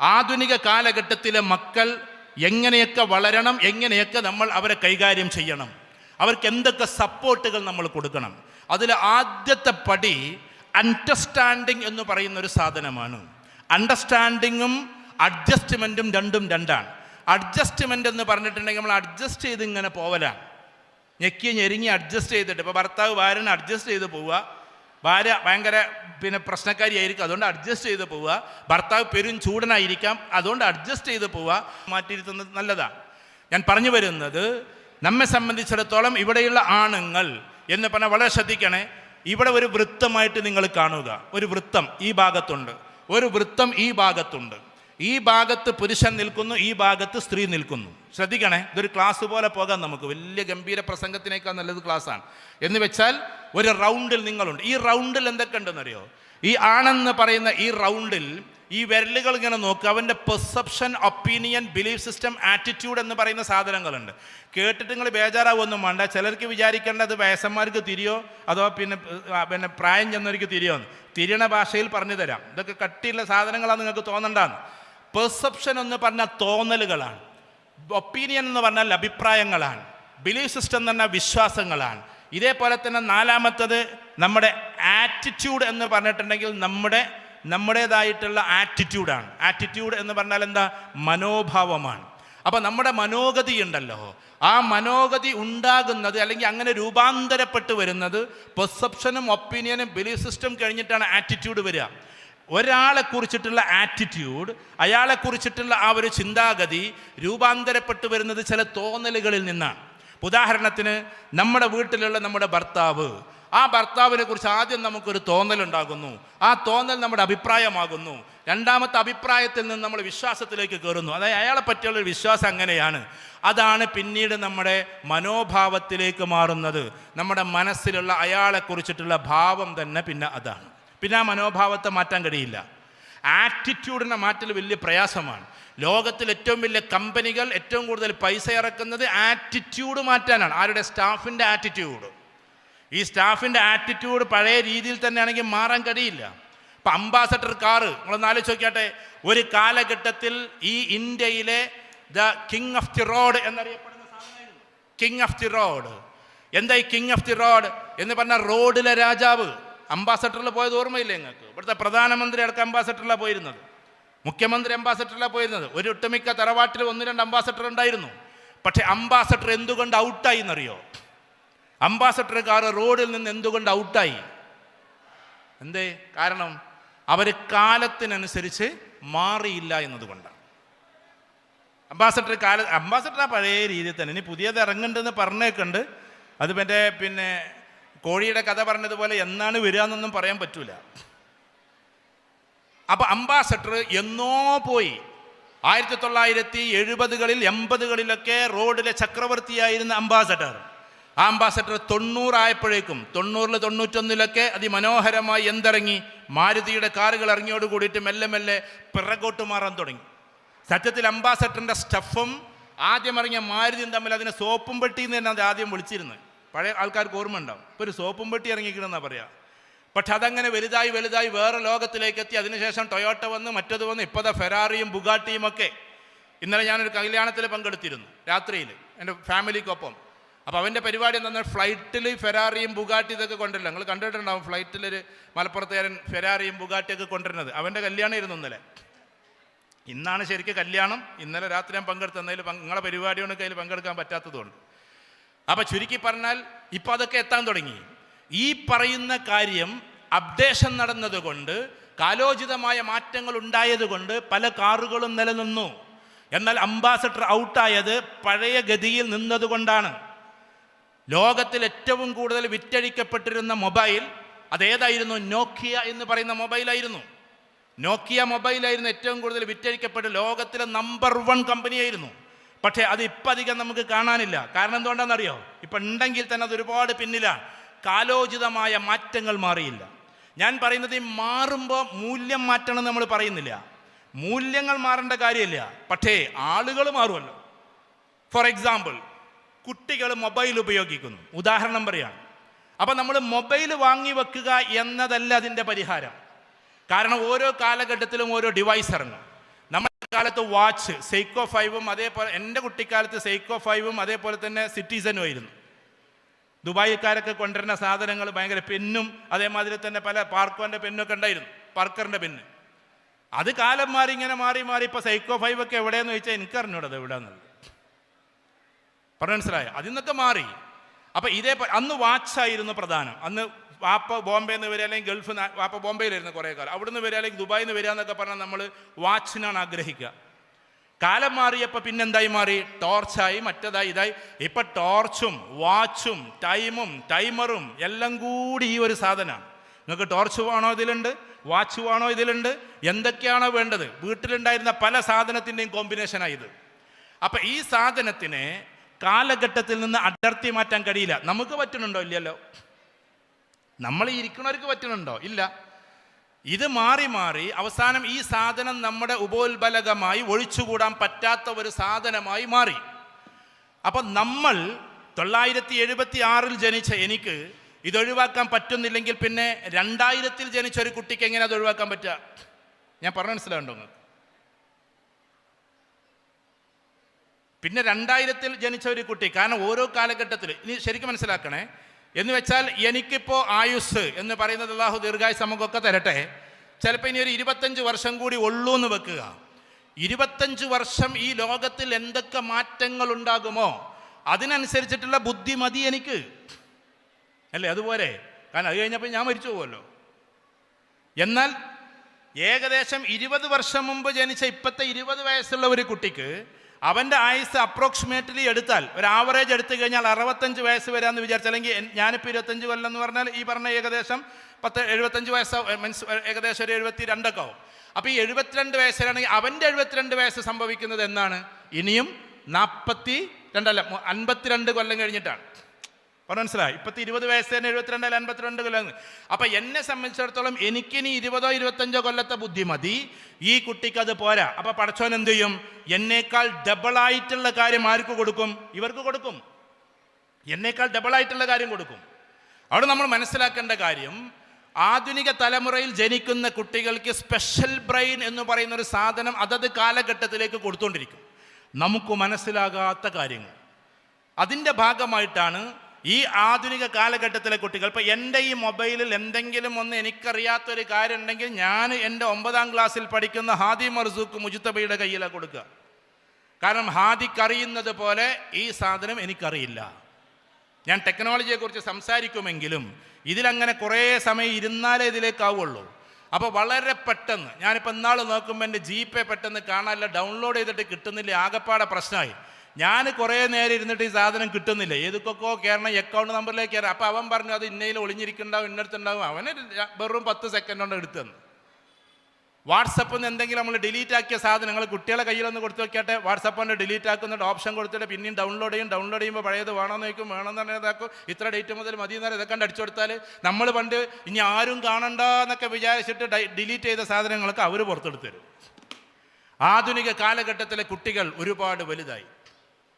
ആധുനിക കാലഘട്ടത്തിലെ മക്കൾ എങ്ങനെയൊക്കെ വളരണം എങ്ങനെയൊക്കെ നമ്മൾ അവരെ കൈകാര്യം ചെയ്യണം അവർക്ക് എന്തൊക്കെ സപ്പോർട്ടുകൾ നമ്മൾ കൊടുക്കണം. അതിൽ ആദ്യത്തെ പടി അണ്ടർസ്റ്റാൻഡിങ് എന്ന് പറയുന്ന ഒരു സാധനമാണ്. അണ്ടർസ്റ്റാൻഡിങ്ങും അഡ്ജസ്റ്റ്മെന്റും രണ്ടും രണ്ടാണ്. അഡ്ജസ്റ്റ്മെന്റ് എന്ന് പറഞ്ഞിട്ടുണ്ടെങ്കിൽ നമ്മൾ അഡ്ജസ്റ്റ് ചെയ്ത് ഇങ്ങനെ പോവലാണ്. ഞെക്കി ഞെരുങ്ങി അഡ്ജസ്റ്റ് ചെയ്തിട്ട് ഇപ്പോൾ ഭർത്താവ് ഭാര്യനെ അഡ്ജസ്റ്റ് ചെയ്ത് പോവുക. ഭാര്യ ഭയങ്കര പിന്നെ പ്രശ്നക്കാരിയായിരിക്കും. അതുകൊണ്ട് അഡ്ജസ്റ്റ് ചെയ്ത് പോവുക. ഭർത്താവ് പെരും ചൂടനായിരിക്കാം. അതുകൊണ്ട് അഡ്ജസ്റ്റ് ചെയ്ത് പോവുക. മാറ്റിയിരുത്തുന്നത് നല്ലതാണ് ഞാൻ പറഞ്ഞു വരുന്നത് നമ്മെ സംബന്ധിച്ചിടത്തോളം ഇവിടെയുള്ള ആണുങ്ങൾ എന്ന് പറഞ്ഞാൽ വളരെ ശ്രദ്ധിക്കണേ. ഇവിടെ ഒരു വൃത്തമായിട്ട് നിങ്ങൾ കാണുക. ഒരു വൃത്തം ഈ ഭാഗത്തുണ്ട്. ഒരു വൃത്തം ഈ ഭാഗത്തുണ്ട്. ഈ ഭാഗത്ത് പുരുഷൻ നിൽക്കുന്നു ഈ ഭാഗത്ത് സ്ത്രീ നിൽക്കുന്നു. ശ്രദ്ധിക്കണേ ഇതൊരു ക്ലാസ് പോലെ പോകാം നമുക്ക്. വലിയ ഗംഭീര പ്രസംഗത്തിനേക്കാൾ നല്ലത് ക്ലാസ്സാണ് എന്ന് വെച്ചാൽ ഒരു റൗണ്ടിൽ നിങ്ങളുണ്ട്. ഈ റൗണ്ടിൽ എന്തൊക്കെ ഉണ്ടെന്നറിയോ ഈ ആണെന്ന് പറയുന്ന ഈ റൗണ്ടിൽ ഈ വിരലുകൾ ഇങ്ങനെ നോക്കുക അവന്റെ perception opinion belief system attitude എന്ന് പറയുന്ന സാധനങ്ങളുണ്ട്. കേട്ടിട്ട് നിങ്ങൾ ബേജാറാവൊന്നും വേണ്ട. ചിലർക്ക് വിചാരിക്കേണ്ടത് വയസ്സന്മാർക്ക് തിരിയോ? അതോ പിന്നെ പിന്നെ പ്രായം ചെന്നവർക്ക് തിരിയോ തിരിയണ ഭാഷയിൽ പറഞ്ഞു തരാം ഇതൊക്കെ കട്ടിയുള്ള സാധനങ്ങളാണ് നിങ്ങൾക്ക് തോന്നണ്ടാന്ന്. പെർസെപ്ഷൻ എന്ന് പറഞ്ഞാൽ തോന്നലുകളാണ്. ഒപ്പീനിയൻ എന്ന് പറഞ്ഞാൽ അഭിപ്രായങ്ങളാണ്. ബിലീഫ് സിസ്റ്റം എന്ന് പറഞ്ഞാൽ വിശ്വാസങ്ങളാണ്. ഇതേപോലെ തന്നെ നാലാമത്തത് നമ്മുടെ ആറ്റിറ്റ്യൂഡ് എന്ന് പറഞ്ഞിട്ടുണ്ടെങ്കിൽ നമ്മുടെ നമ്മുടേതായിട്ടുള്ള ആറ്റിറ്റ്യൂഡാണ് ആറ്റിറ്റ്യൂഡ് എന്ന് പറഞ്ഞാൽ എന്താ? മനോഭാവമാണ്. അപ്പോൾ നമ്മുടെ മനോഗതി ഉണ്ടല്ലോ. ആ മനോഗതി ഉണ്ടാകുന്നത് അല്ലെങ്കിൽ അങ്ങനെ രൂപാന്തരപ്പെട്ട് വരുന്നത് പെർസെപ്ഷനും ഒപ്പീനിയനും ബിലീഫ് സിസ്റ്റം കഴിഞ്ഞിട്ടാണ് ആറ്റിറ്റ്യൂഡ് വരിക. ഒരാളെ കുറിച്ചിട്ടുള്ള ആറ്റിറ്റ്യൂഡ് അയാളെ കുറിച്ചിട്ടുള്ള ആ ഒരു ചിന്താഗതി രൂപാന്തരപ്പെട്ടു വരുന്നത് ചില തോന്നലുകളിൽ നിന്നാണ്. ഉദാഹരണത്തിന് നമ്മുടെ വീട്ടിലുള്ള നമ്മുടെ ഭർത്താവ് ആ ഭർത്താവിനെ കുറിച്ച് ആദ്യം നമുക്കൊരു തോന്നലുണ്ടാകുന്നു. ആ തോന്നൽ നമ്മുടെ അഭിപ്രായമാകുന്നു. രണ്ടാമത്തെ അഭിപ്രായത്തിൽ നിന്ന് നമ്മൾ വിശ്വാസത്തിലേക്ക് കയറുന്നു അതായത് അയാളെ പറ്റിയുള്ള ഒരു വിശ്വാസം അങ്ങനെയാണ്. അതാണ് പിന്നീട് നമ്മുടെ മനോഭാവത്തിലേക്ക് മാറുന്നത്. നമ്മുടെ മനസ്സിലുള്ള അയാളെ കുറിച്ചിട്ടുള്ള ഭാവം തന്നെ പിന്നെ അതാണ്. പിന്നെ ആ മനോഭാവത്തെ മാറ്റാൻ കഴിയില്ല. ആറ്റിറ്റ്യൂഡിനെ മാറ്റൽ വലിയ പ്രയാസമാണ്. ലോകത്തിൽ ഏറ്റവും വലിയ കമ്പനികൾ ഏറ്റവും കൂടുതൽ പൈസ ഇറക്കുന്നത് ആറ്റിറ്റ്യൂഡ് മാറ്റാനാണ്. ആരുടെ? സ്റ്റാഫിന്റെ ആറ്റിറ്റ്യൂഡ് ഈ സ്റ്റാഫിന്റെ ആറ്റിറ്റ്യൂഡ് പഴയ രീതിയിൽ തന്നെയാണെങ്കിൽ മാറാൻ കഴിയില്ല. ഇപ്പം അംബാസഡർ കാറ് നിങ്ങളൊന്ന് ആലോചിച്ച് നോക്കിയാട്ടെ ഒരു കാലഘട്ടത്തിൽ ഈ ഇന്ത്യയിലെ the king of the road എന്നറിയപ്പെടുന്ന കിങ് ഓഫ് ദി റോഡ് എന്താ ഈ കിങ് ഓഫ് ദി റോഡ് എന്ന് പറഞ്ഞ റോഡിലെ രാജാവ്. അംബാസഡറിൽ പോയത് ഓർമ്മയില്ലേ നിങ്ങൾക്ക്? ഇവിടുത്തെ പ്രധാനമന്ത്രി അടക്കം അംബാസഡറിലാണ് പോയിരുന്നത്. മുഖ്യമന്ത്രി അംബാസഡറിലാണ് പോയിരുന്നത്. ഒരു ഒട്ടുമിക്ക തറവാട്ടിൽ ഒന്ന് രണ്ട് അംബാസഡർ ഉണ്ടായിരുന്നു. പക്ഷേ അംബാസഡർ എന്തുകൊണ്ട് ഔട്ടായി എന്നറിയോ? അംബാസഡർ കാർ റോഡിൽ നിന്ന് എന്തുകൊണ്ട് ഔട്ടായി? എന്തേ? കാരണം അവർ കാലത്തിനനുസരിച്ച് മാറിയില്ല എന്നതുകൊണ്ടാണ്. അംബാസഡർ കാല അംബാസഡർ ആ പഴയ രീതിയിൽ തന്നെ. ഇനി പുതിയത് ഇറങ്ങുന്നുണ്ടെന്ന് പറഞ്ഞേക്കുണ്ട് അത് മറ്റേ പിന്നെ കോഴിയുടെ കഥ പറഞ്ഞതുപോലെ എന്നാണ് വരിക എന്നൊന്നും പറയാൻ പറ്റൂല. അപ്പൊ അംബാസഡർ എന്നോ പോയി. ആയിരത്തി തൊള്ളായിരത്തി എഴുപതുകളിൽ എൺപതുകളിലൊക്കെ റോഡിലെ ചക്രവർത്തിയായിരുന്ന അംബാസഡർ. ആ അംബാസഡർ തൊണ്ണൂറായപ്പോഴേക്കും തൊണ്ണൂറിൽ തൊണ്ണൂറ്റൊന്നിലൊക്കെ അതിമനോഹരമായി എന്തിറങ്ങി മാരുതിയുടെ കാറുകൾ ഇറങ്ങിയോട് കൂടിയിട്ട് മെല്ലെ മെല്ലെ പിറകോട്ട് മാറാൻ തുടങ്ങി. സത്യത്തിൽ അംബാസഡറിന്റെ സ്റ്റഫും ആദ്യം ഇറങ്ങിയ മാരുതിയും തമ്മിൽ അതിനെ സോപ്പും പെട്ടിന്ന് തന്നെ അത് ആദ്യം വിളിച്ചിരുന്നത്. പഴയ ആൾക്കാർക്ക് ഓർമ്മ ഉണ്ടാവും ഇപ്പോൾ ഒരു സോപ്പും പെട്ടി ഇറങ്ങിക്കണമെന്നാണ് പറയാ. പക്ഷെ അതങ്ങനെ വലുതായി വലുതായി വേറെ ലോകത്തിലേക്ക് എത്തി. അതിനുശേഷം ടൊയോട്ട വന്ന് മറ്റത് വന്ന് ഇപ്പോഴത്തെ ഫെറാറിയും ബുഗാട്ടിയും ഒക്കെ ഇന്നലെ ഞാനൊരു കല്യാണത്തിൽ പങ്കെടുത്തിരുന്നു രാത്രിയിൽ എന്റെ ഫാമിലിക്കൊപ്പം. അപ്പോൾ അവന്റെ പരിപാടി എന്താ ഫ്ലൈറ്റിൽ ഫെറാറിയും ബുഗാട്ടി ഇതൊക്കെ കൊണ്ടുവരില്ല നിങ്ങൾ കണ്ടിട്ടുണ്ടാവും ഫ്ലൈറ്റിലൊരു മലപ്പുറത്തുകാരൻ ഫെറാറിയും ബുഗാട്ടിയൊക്കെ കൊണ്ടുവരുന്നത്. അവന്റെ കല്യാണം ഇരുന്നു ഇന്നലെ. ഇന്നാണ് ശരിക്കും കല്യാണം. ഇന്നലെ രാത്രി ഞാൻ പങ്കെടുത്തതിൽ നിങ്ങളെ പരിപാടിയുടെ കയ്യിൽ പങ്കെടുക്കാൻ പറ്റാത്തതുകൊണ്ട്. അപ്പം ചുരുക്കി പറഞ്ഞാൽ ഇപ്പൊ അതൊക്കെ എത്താൻ തുടങ്ങി. ഈ പറയുന്ന കാര്യം അപ്ഡേഷൻ നടന്നതുകൊണ്ട് കാലോചിതമായ മാറ്റങ്ങൾ ഉണ്ടായതുകൊണ്ട് പല കാറുകളും നിലനിന്നു. എന്നാൽ അംബാസഡർ ഔട്ടായത് പഴയ ഗതിയിൽ നിന്നതുകൊണ്ടാണ് ലോകത്തിൽ ഏറ്റവും കൂടുതൽ വിറ്റഴിക്കപ്പെട്ടിരുന്ന മൊബൈൽ അതേതായിരുന്നു? നോക്കിയ എന്ന് പറയുന്ന മൊബൈലായിരുന്നു നോക്കിയ മൊബൈലായിരുന്നു ഏറ്റവും കൂടുതൽ വിറ്റഴിക്കപ്പെട്ട ലോകത്തിലെ നമ്പർ വൺ കമ്പനിയായിരുന്നു പക്ഷേ അത് ഇപ്പം അധികം നമുക്ക് കാണാനില്ല. കാരണം എന്തുകൊണ്ടാണെന്നറിയോ? ഇപ്പം ഉണ്ടെങ്കിൽ തന്നെ അത് ഒരുപാട് പിന്നിലാണ്. കാലോചിതമായ മാറ്റങ്ങൾ മാറിയില്ല. ഞാൻ പറയുന്നത് ഈ മാറുമ്പോൾ മൂല്യം മാറ്റണം നമ്മൾ പറയുന്നില്ല. മൂല്യങ്ങൾ മാറേണ്ട കാര്യമില്ല. പക്ഷേ ആളുകൾ മാറുമല്ലോ. ഫോർ എക്സാമ്പിൾ കുട്ടികൾ മൊബൈൽ ഉപയോഗിക്കുന്നു. ഉദാഹരണം പറയാണ് അപ്പം നമ്മൾ മൊബൈൽ വാങ്ങി വെക്കുക എന്നതല്ല അതിന്റെ പരിഹാരം. കാരണം ഓരോ കാലഘട്ടത്തിലും ഓരോ ഡിവൈസ് ഇറങ്ങും. അക്കാലത്ത് വാച്ച് സെയ്ക്കോ ഫൈവും അതേപോലെ എന്റെ കുട്ടിക്കാലത്ത് സെയ്ക്കോ ഫൈവും അതേപോലെ തന്നെ സിറ്റിസനും ആയിരുന്നു. ദുബായിക്കാരൊക്കെ കൊണ്ടുവരുന്ന സാധനങ്ങൾ ഭയങ്കര പെന്നും അതേമാതിരി തന്നെ പല പാർക്കോന്റെ പെന്നൊക്കെ ഉണ്ടായിരുന്നു പാർക്കറിന്റെ പെന്ന്. അത് കാലം മാറി ഇങ്ങനെ മാറി മാറി ഇപ്പോൾ സൈക്കോ ഫൈവ് ഒക്കെ എവിടെയെന്ന് ചോദിച്ചാൽ എനിക്കറിഞ്ഞൂടത് എവിടെയാന്നുള്ളത് പറഞ്ഞു മനസ്സിലായോ? അതിന്നൊക്കെ മാറി. അപ്പം ഇതേ അന്ന് വാച്ചായിരുന്നു പ്രധാനം. അന്ന് വാപ്പ ബോംബെയിൽ നിന്ന് വരിക അല്ലെങ്കിൽ ഗൾഫ് വാപ്പ ബോംബെയിലായിരുന്നു കുറേ കാലം. അവിടുന്ന് വരിക അല്ലെങ്കിൽ ദുബായിൽ നിന്ന് വരിക എന്നൊക്കെ പറഞ്ഞാൽ നമ്മൾ വാച്ചിനാണ് ആഗ്രഹിക്കുക. കാലം മാറിയപ്പോൾ പിന്നെന്തായി മാറി? ടോർച്ചായി മറ്റേതായി ഇതായി. ഇപ്പം ടോർച്ചും വാച്ചും ടൈമും ടൈമറും എല്ലാം കൂടി ഈ ഒരു സാധനമാണ് നിങ്ങൾക്ക് ടോർച്ച് വേണോ ഇതിലുണ്ട്? വാച്ച് വേണോ ഇതിലുണ്ട്? എന്തൊക്കെയാണോ വേണ്ടത്? വീട്ടിലുണ്ടായിരുന്ന പല സാധനത്തിന്റെയും കോമ്പിനേഷനായത് അപ്പം ഈ സാധനത്തിനെ കാലഘട്ടത്തിൽ നിന്ന് അടർത്തി മാറ്റാൻ കഴിയില്ല. നമുക്ക് പറ്റുന്നുണ്ടോ ഇല്ലല്ലോ? നമ്മൾ ഇരിക്കുന്നവർക്ക് പറ്റുന്നുണ്ടോ? ഇല്ല. ഇത് മാറി മാറി അവസാനം ഈ സാധനം നമ്മുടെ ഉപോത്ബലകമായി ഒഴിച്ചുകൂടാൻ പറ്റാത്ത ഒരു സാധനമായി മാറി. അപ്പം നമ്മൾ തൊള്ളായിരത്തി എഴുപത്തി ആറിൽ ജനിച്ച എനിക്ക് ഇതൊഴിവാക്കാൻ പറ്റുന്നില്ലെങ്കിൽ പിന്നെ രണ്ടായിരത്തിൽ ജനിച്ച ഒരു കുട്ടിക്ക് എങ്ങനെ അത് ഒഴിവാക്കാൻ പറ്റുക? ഞാൻ പറഞ്ഞ മനസ്സിലാവുണ്ടോ നിങ്ങൾക്ക്? പിന്നെ രണ്ടായിരത്തിൽ ജനിച്ച ഒരു കുട്ടി കാരണം ഓരോ കാലഘട്ടത്തിൽ ഇനി ശരിക്കും മനസ്സിലാക്കണേ എന്ന് വെച്ചാൽ എനിക്കിപ്പോൾ ആയുസ് എന്ന് പറയുന്നത് അള്ളാഹു ദീർഘായുസ് നമുക്കൊക്കെ തരട്ടെ. ചിലപ്പോൾ ഇനി ഒരു ഇരുപത്തഞ്ച് വർഷം കൂടി ഉള്ളൂ എന്ന് വെക്കുക. ഇരുപത്തഞ്ച് വർഷം ഈ ലോകത്തിൽ എന്തൊക്കെ മാറ്റങ്ങൾ ഉണ്ടാകുമോ അതിനനുസരിച്ചിട്ടുള്ള ബുദ്ധി മതി എനിക്ക്. അല്ലേ? അതുപോലെ. കാരണം അത് കഴിഞ്ഞപ്പോൾ ഞാൻ മരിച്ചു പോകുമല്ലോ എന്നാൽ ഏകദേശം ഇരുപത് വർഷം മുമ്പ് ജനിച്ച ഇപ്പോഴത്തെ ഇരുപത് വയസ്സുള്ള ഒരു കുട്ടിക്ക് അവന്റെ ആയുസ് അപ്രോക്സിമേറ്റ്ലി എടുത്താൽ ഒരു ആവറേജ് എടുത്തു കഴിഞ്ഞാൽ അറുപത്തഞ്ച് വയസ്സ് വരാമെന്ന് വിചാരിച്ചു അല്ലെങ്കിൽ ഞാനിപ്പോൾ ഇരുപത്തഞ്ച് കൊല്ലം എന്ന് പറഞ്ഞാൽ ഈ പറഞ്ഞ ഏകദേശം പത്ത് എഴുപത്തഞ്ച് വയസ്സ് മീൻസ് ഏകദേശം ഒരു എഴുപത്തി രണ്ടൊക്കെ ആവും. അപ്പോൾ ഈ എഴുപത്തിരണ്ട് വയസ്സിലാണെങ്കിൽ അവന്റെ എഴുപത്തിരണ്ട് വയസ്സ് സംഭവിക്കുന്നത് എന്നാണ്? ഇനിയും നാൽപ്പത്തി രണ്ടല്ല അൻപത്തിരണ്ട് കൊല്ലം കഴിഞ്ഞിട്ടാണ്. പറഞ്ഞു മനസ്സിലായി? ഇപ്പത്തി ഇരുപത് വയസ്സ് തന്നെ എഴുപത്തിരണ്ട് അല്ല അൻപത്തിരണ്ട് കൊല്ലം. അപ്പൊ എന്നെ സംബന്ധിച്ചിടത്തോളം എനിക്കിനി ഇരുപതോ ഇരുപത്തഞ്ചോ കൊല്ലത്തെ ബുദ്ധി മതി. ഈ കുട്ടിക്ക് അത് പോരാ. അപ്പൊ പടച്ചോൻ എന്ത് ചെയ്യും? എന്നേക്കാൾ ഡബിളായിട്ടുള്ള കാര്യം ആർക്ക് കൊടുക്കും? ഇവർക്ക് കൊടുക്കും. എന്നേക്കാൾ ഡബിളായിട്ടുള്ള കാര്യം കൊടുക്കും. അവിടെ നമ്മൾ മനസ്സിലാക്കേണ്ട കാര്യം ആധുനിക തലമുറയിൽ ജനിക്കുന്ന കുട്ടികൾക്ക് സ്പെഷ്യൽ ബ്രെയിൻ എന്ന് പറയുന്ന ഒരു സാധനം അതത് കാലഘട്ടത്തിലേക്ക് കൊടുത്തുകൊണ്ടിരിക്കും നമുക്ക് മനസ്സിലാകാത്ത കാര്യങ്ങൾ. അതിന്റെ ഭാഗമായിട്ടാണ് ഈ ആധുനിക കാലഘട്ടത്തിലെ കുട്ടികൾ ഇപ്പം എന്റെ ഈ മൊബൈലിൽ എന്തെങ്കിലും ഒന്ന് എനിക്കറിയാത്തൊരു കാര്യം ഉണ്ടെങ്കിൽ ഞാൻ എന്റെ ഒമ്പതാം ക്ലാസ്സിൽ പഠിക്കുന്ന ഹാദി മർസൂക്ക് മുജിത്തബയുടെ കയ്യിലാണ് കൊടുക്കുക. കാരണം ഹാദിക്ക് അറിയുന്നത് പോലെ ഈ സാധനം എനിക്കറിയില്ല. ഞാൻ ടെക്നോളജിയെക്കുറിച്ച് സംസാരിക്കുമെങ്കിലും ഇതിലങ്ങനെ കുറേ സമയം ഇരുന്നാലേ ഇതിലേക്കാവുള്ളൂ. അപ്പോൾ വളരെ പെട്ടെന്ന് ഞാനിപ്പോൾ ഇന്നാൾ നോക്കുമ്പോൾ എന്റെ ജി പെട്ടെന്ന് കാണാനില്ല ഡൗൺലോഡ് ചെയ്തിട്ട് കിട്ടുന്നില്ല ആകപ്പാടെ പ്രശ്നമായി. ഞാൻ കുറേ നേരം ഇരുന്നിട്ട് ഈ സാധനം കിട്ടുന്നില്ല. ഏതൊക്കെക്കോ കയറണം അക്കൗണ്ട് നമ്പറിലേക്ക് കയറാം അപ്പോൾ അവൻ പറഞ്ഞു അത് ഇന്നയിൽ ഒളിഞ്ഞിരിക്കുന്നുണ്ടാവും ഇന്നടുത്തുണ്ടാവും. അവന് വെറും പത്ത് സെക്കൻഡ് കൊണ്ട് എടുത്തു തന്നു. വാട്സപ്പിൽ നിന്ന് എന്തെങ്കിലും നമ്മൾ ഡിലീറ്റ് ആക്കിയ സാധനങ്ങൾ കുട്ടികളെ കയ്യിലൊന്ന് കൊടുത്തു വെക്കട്ടെ. വാട്സപ്പ് കൊണ്ട് ഡിലീറ്റ് ആക്കുന്നുണ്ട് ഓപ്ഷൻ കൊടുത്തിട്ട് പിന്നെയും ഡൗൺലോഡ് ചെയ്യും ഡൗൺലോഡ് ചെയ്യുമ്പോൾ പഴയത് വേണമെന്ന് വയ്ക്കും വേണമെന്ന് പറഞ്ഞാൽ ഇതാക്കും. ഇത്ര ഡേറ്റ് മുതൽ മതി എന്നാൽ ഇതൊക്കെ കണ്ട് അടിച്ചു കൊടുത്താൽ നമ്മൾ പണ്ട് ഇനി ആരും കാണണ്ട എന്നൊക്കെ വിചാരിച്ചിട്ട് ഡിലീറ്റ് ചെയ്ത സാധനങ്ങളൊക്കെ അവർ പുറത്തെടുത്തു തരും. ആധുനിക കാലഘട്ടത്തിലെ കുട്ടികൾ ഒരുപാട് വലുതായി.